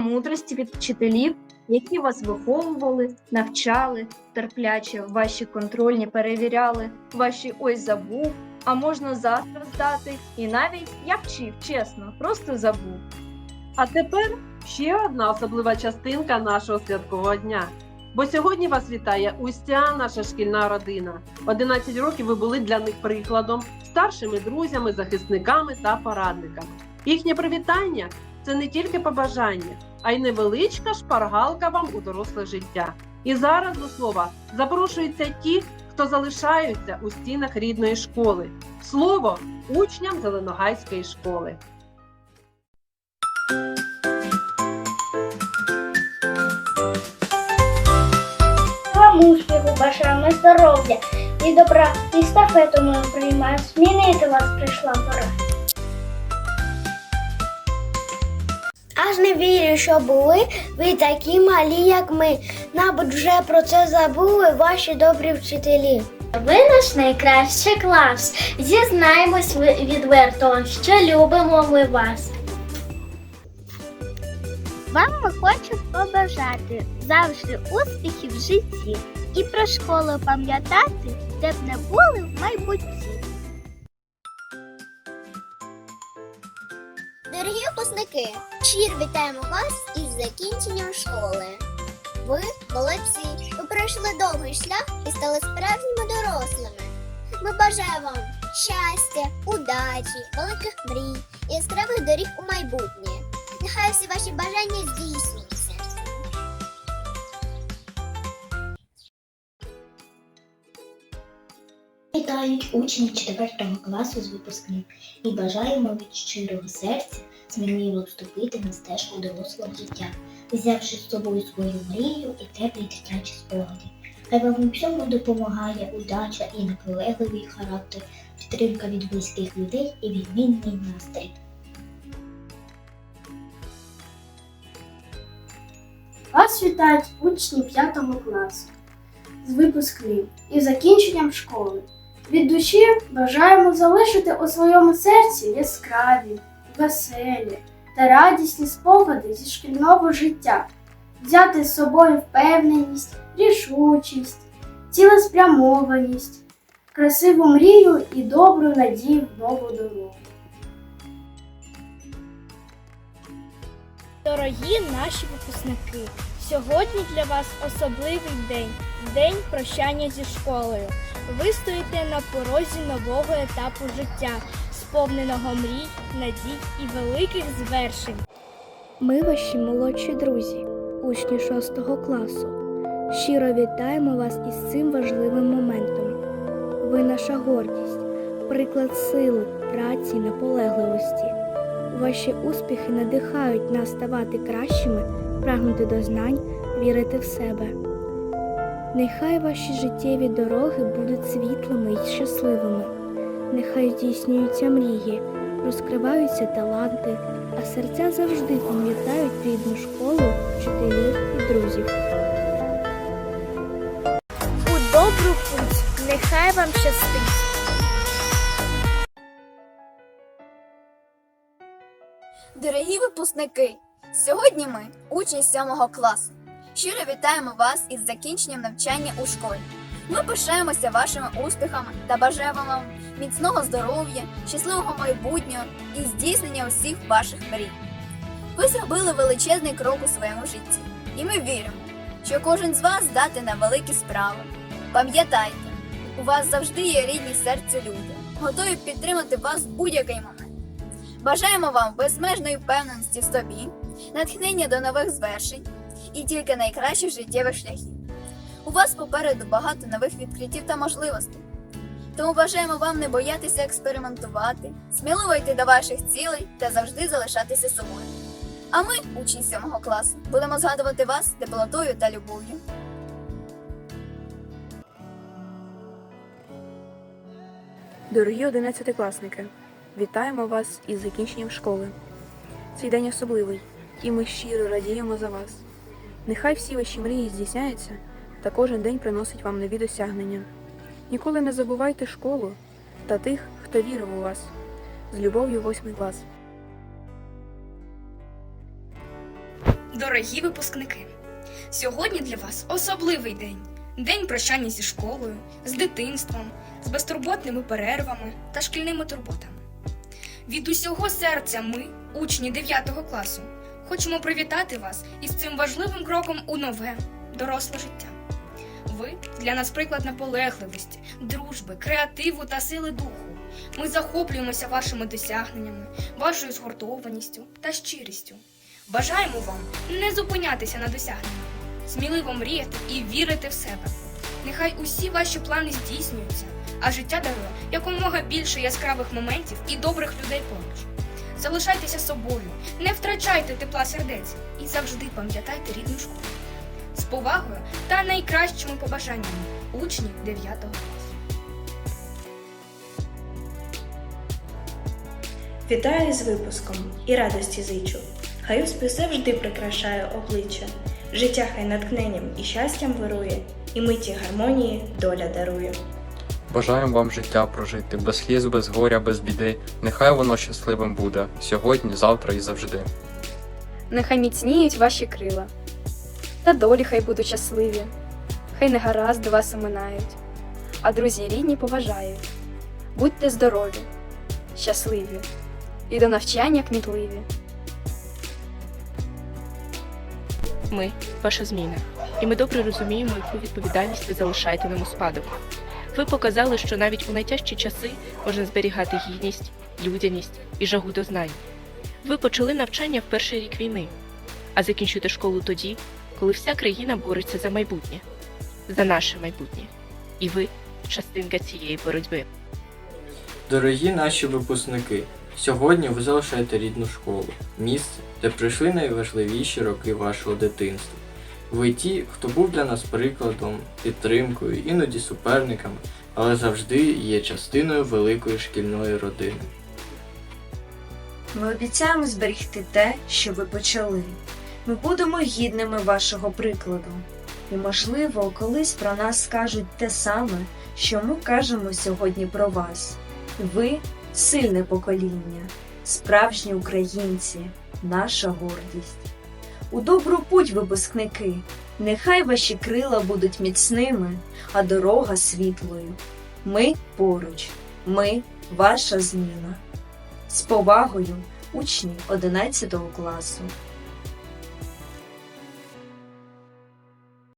мудрості від вчителів, які вас виховували, навчали, терпляче ваші контрольні перевіряли, ваші ой забув, а можна завтра здати, і навіть я вчив, чесно, просто забув. А тепер ще одна особлива частинка нашого святкового дня. Бо сьогодні вас вітає уся наша шкільна родина. 11 років ви були для них прикладом, старшими друзями, захисниками та порадниками. Їхнє привітання це не тільки побажання, а й невеличка шпаргалка вам у доросле життя. І зараз до слова запрошуються ті, хто залишаються у стінах рідної школи. Слово учням Зеленогайської школи. Вам успіху, бажаємо здоров'я і добра, і стафету ми приймаємо. Змінити вас прийшла пора. Аж не вірю, що були ви такі малі, як ми. Мабуть, вже про це забули ваші добрі вчителі. Ви наш найкращий клас. Зізнаємось відверто, що любимо ми вас. Вам ми хочемо побажати завжди успіхів в житті і про школу пам'ятати, де б не були в майбутті. Дорогі випускники, щиро вітаємо вас із закінченням школи. Ви молодці, ви пройшли довгий шлях і стали справжніми дорослими. Ми бажаємо вам щастя, удачі, великих мрій і яскравих доріг у майбутнє. Нехай всі ваші бажання здійснюються. Вітають учні 4 класу з випускним і бажаємо від щирого серця сміливо вступити на стежку дорослого життя, взявши з собою свою мрію і теплі дитячі спогади. Хай вам у всьому допомагає удача і наполегливий характер, підтримка від близьких людей і відмінний настрій. Вас вітають учні 5 класу з випускним і закінченням школи. Від душі бажаємо залишити у своєму серці яскраві, веселі та радісні спогади зі шкільного життя, взяти з собою впевненість, рішучість, цілеспрямованість, красиву мрію і добру надію в нову дорогу. Дорогі наші випускники, сьогодні для вас особливий день день прощання зі школою. Ви стоїте на порозі нового етапу життя, сповненого мрій, надій і великих звершень. Ми ваші молодші друзі, учні 6 класу. Щиро вітаємо вас із цим важливим моментом. Ви наша гордість, приклад сили, праці, наполегливості. Ваші успіхи надихають нас ставати кращими, прагнути до знань, вірити в себе. Нехай ваші життєві дороги будуть світлими і щасливими. Нехай здійснюються мрії, розкриваються таланти, а серця завжди пам'ятають рідну школу, вчителів і друзів. У добру путь, нехай вам щастить! Дорогі випускники! Сьогодні ми, учні 7 класу. Щиро вітаємо вас із закінченням навчання у школі. Ми пишаємося вашими успіхами та бажаємо вам міцного здоров'я, щасливого майбутнього і здійснення усіх ваших мрій. Ви зробили величезний крок у своєму житті, і ми віримо, що кожен з вас здатен на великі справи. Пам'ятайте, у вас завжди є рідні серцю люди, готові підтримати вас в будь-який момент. Бажаємо вам безмежної впевненості в собі, натхнення до нових звершень і тільки найкращих життєвих шляхів. У вас попереду багато нових відкриттів та можливостей. Тому бажаємо вам не боятися експериментувати, сміливо йти до ваших цілей та завжди залишатися собою. А ми, учні 7 класу, будемо згадувати вас теплотою та любов'ю. Дорогі одинадцятикласники, вітаємо вас із закінченням школи. Цей день особливий, і ми щиро радіємо за вас. Нехай всі ваші мрії здійсняються, та кожен день приносить вам нові досягнення. Ніколи не забувайте школу та тих, хто вірив у вас. З любов'ю, восьмий клас. Дорогі випускники, сьогодні для вас особливий день день прощання зі школою, з дитинством, з безтурботними перервами та шкільними турботами. Від усього серця ми, учні 9 класу, хочемо привітати вас із цим важливим кроком у нове, доросле життя. Ви для нас приклад наполегливості, дружби, креативу та сили духу. Ми захоплюємося вашими досягненнями, вашою згуртованістю та щирістю. Бажаємо вам не зупинятися на досягненнях, сміливо мріяти і вірити в себе. Нехай усі ваші плани здійснюються, а життя дарує якомога більше яскравих моментів і добрих людей поруч. Залишайтеся собою, не втрачайте тепла сердець і завжди пам'ятайте рідну школу. З повагою та найкращими побажаннями учні 9 класу. Вітаю з випуском і радості зичу. Хай успіх завжди прикрашає обличчя. Життя хай натхненням і щастям вирує, і миті гармонії доля дарує. Бажаємо вам життя прожити, без сліз, без горя, без біди. Нехай воно щасливим буде сьогодні, завтра і завжди. Нехай міцніють ваші крила, та долі хай будуть щасливі, хай негаразди вас оминають, а друзі рідні поважають. Будьте здорові, щасливі і до навчання кмітливі. Ми ваша зміна, і ми добре розуміємо, яку відповідальність ви залишаєте нам у спадок. Ви показали, що навіть у найтяжчі часи можна зберігати гідність, людяність і жагу до знань. Ви почали навчання в перший рік війни, а закінчуєте школу тоді, коли вся країна бореться за майбутнє, за наше майбутнє. І ви частинка цієї боротьби. Дорогі наші випускники, сьогодні ви залишаєте рідну школу, місце, де пройшли найважливіші роки вашого дитинства. Ви ті, хто був для нас прикладом, підтримкою, іноді суперниками, але завжди є частиною великої шкільної родини. Ми обіцяємо зберегти те, що ви почали. Ми будемо гідними вашого прикладу. І, можливо, колись про нас скажуть те саме, що ми кажемо сьогодні про вас. Ви сильне покоління, справжні українці, наша гордість. У добру путь, випускники, нехай ваші крила будуть міцними, а дорога світлою. Ми поруч, ми ваша зміна. З повагою, учні 11 класу.